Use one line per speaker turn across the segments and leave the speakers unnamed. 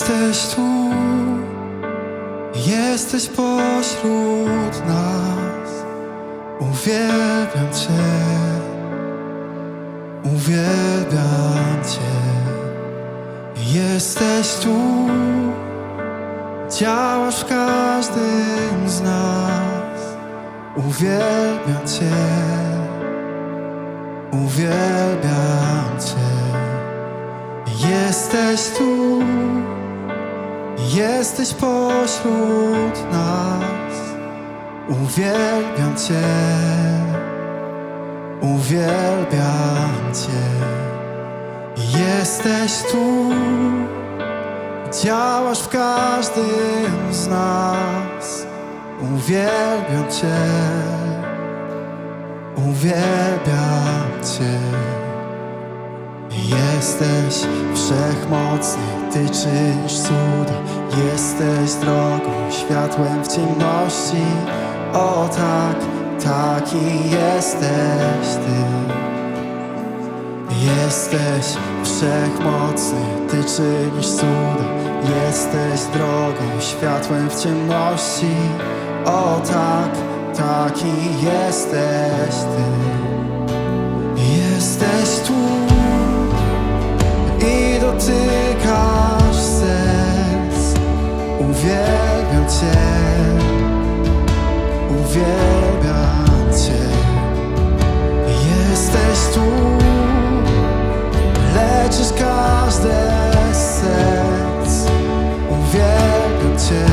Jesteś tu, jesteś pośród nas. Uwielbiam Cię, uwielbiam Cię. Jesteś tu, działasz w każdym z nas. Uwielbiam Cię, uwielbiam Cię. Jesteś tu, jesteś pośród nas. Uwielbiam Cię, uwielbiam Cię. Jesteś tu, działasz w każdym z nas. Uwielbiam Cię, uwielbiam Cię. Jesteś wszechmocny, Ty czynisz cuda Jesteś drogą, światłem w ciemności. O tak, taki jesteś Ty. Jesteś wszechmocny, Ty czynisz cuda Jesteś drogą, światłem w ciemności. O tak, taki jesteś Ty Uwielbiam Cię, uwielbiam Cię. Jesteś tu, leczysz każde z serc. Uwielbiam Cię,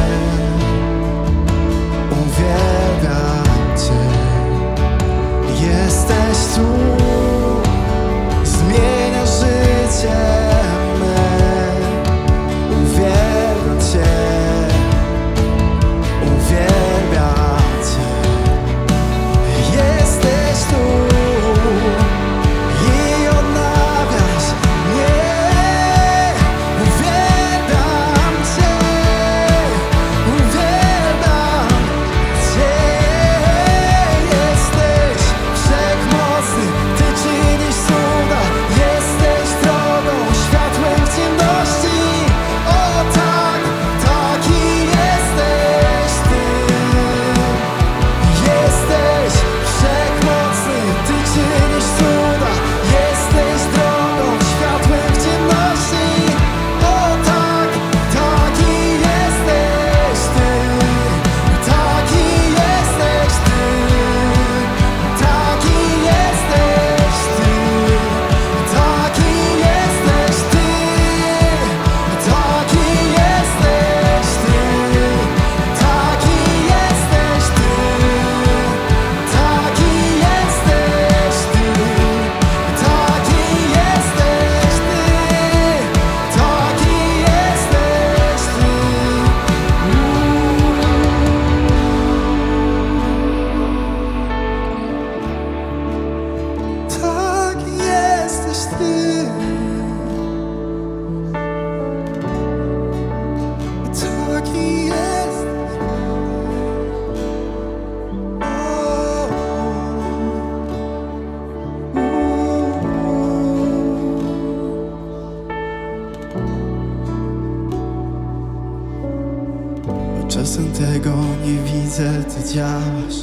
ty działasz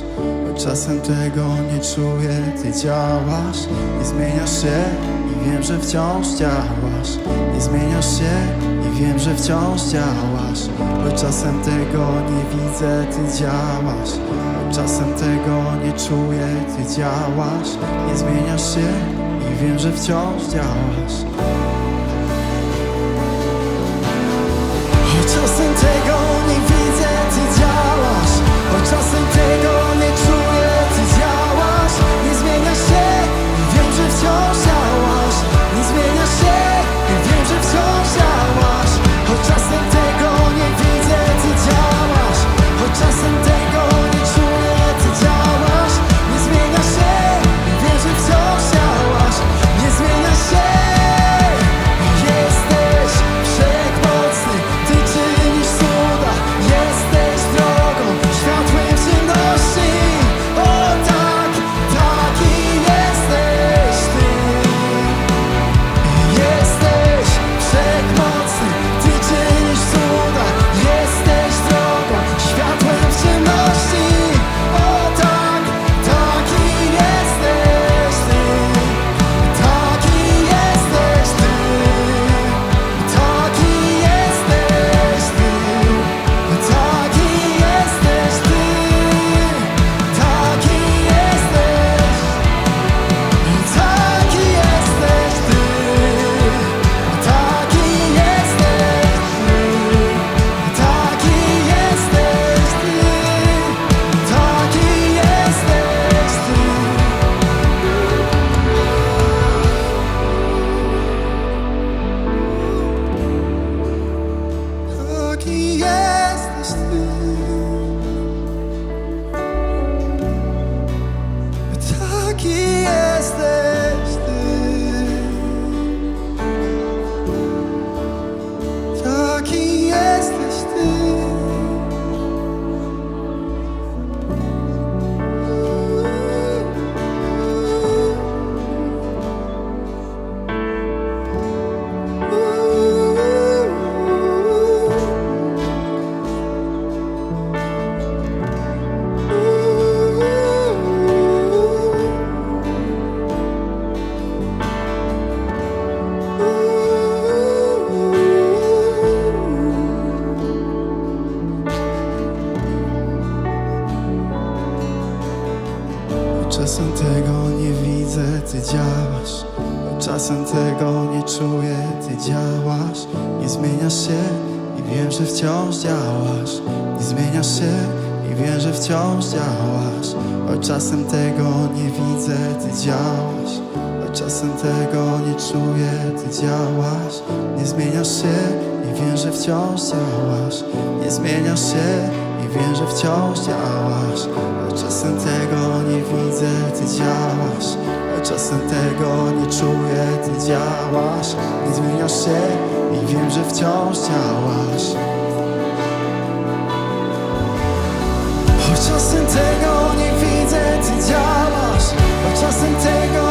Czasem tego nie czuję, ty działasz Nie zmieniasz się i wiem, że wciąż działasz. Nie zmieniasz się i wiem, że wciąż działasz Choć czasem tego nie widzę, ty działasz czasem tego nie czuję, ty działasz Nie zmieniasz się i wiem, że wciąż działasz. Czasem tego nie widzę, ty działasz just and take aquí estés. tego nie czuję? Ty działasz, nie zmieniasz się I wiem, że wciąż działasz. Nie zmieniasz się i wiem, że wciąż działasz. Choć czasem tego nie widzę Ty działasz. Choć czasem tego nie czuję Ty działasz, nie zmieniasz się I wiem, że wciąż działasz. Nie zmieniasz się i wiem, że wciąż działasz. Choć czasem tego nie widzę Ty działasz. Czasem tego nie czuję, ty działasz Nie zmieniasz się i wiem, że wciąż działasz. Choć czasem tego nie widzę, ty działasz Choć czasem tego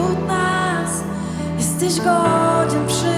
wśród nas. Jesteś
godzien przy